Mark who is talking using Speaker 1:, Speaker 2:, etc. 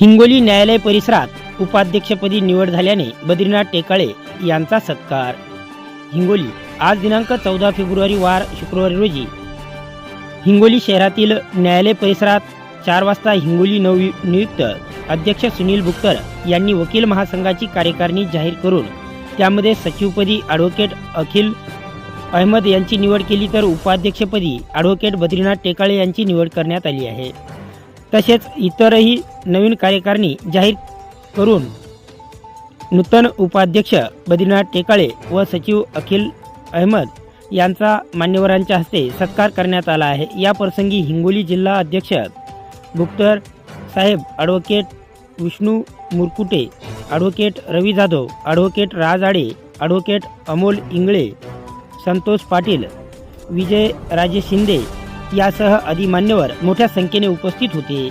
Speaker 1: हिंगोली न्यायालय परिसरात उपाध्यक्षपदी निवड झाल्याने बद्रीनाथ टेकाळे यांचा सत्कार. हिंगोली आज दिनांक चौदा फेब्रुवारी वार शुक्रवारी रोजी. हिंगोली शहरातील न्यायालय परिसरात चार वाजता हिंगोली नवनियुक्त अध्यक्ष सुनील बुक्कर यांनी वकील महासंघाची कार्यकारिणी जाहीर करून त्यामध्ये सचिवपदी ॲडव्होकेट अखिल अहमद यांची निवड केली तर उपाध्यक्षपदी ॲडव्होकेट बद्रीनाथ टेकाळे यांची निवड करण्यात आली आहे. तसेच इतरही नवीन कार्यकारिणी जाहीर करून नूतन उपाध्यक्ष बद्रीनाथ टेकाळे व सचिव अखिल अहमद यांचा मान्यवरांच्या हस्ते सत्कार करण्यात आला आहे. या प्रसंगी हिंगोली जिल्हा अध्यक्ष गुप्तर साहेब advocate Vishnu Murkute advocate Ravi Jadhav advocate Raj Ade advocate Amol Ingale Santosh Patil Vijay Raje Shinde यासह आदी मान्यवर मोठ्या संख्येने उपस्थित होते.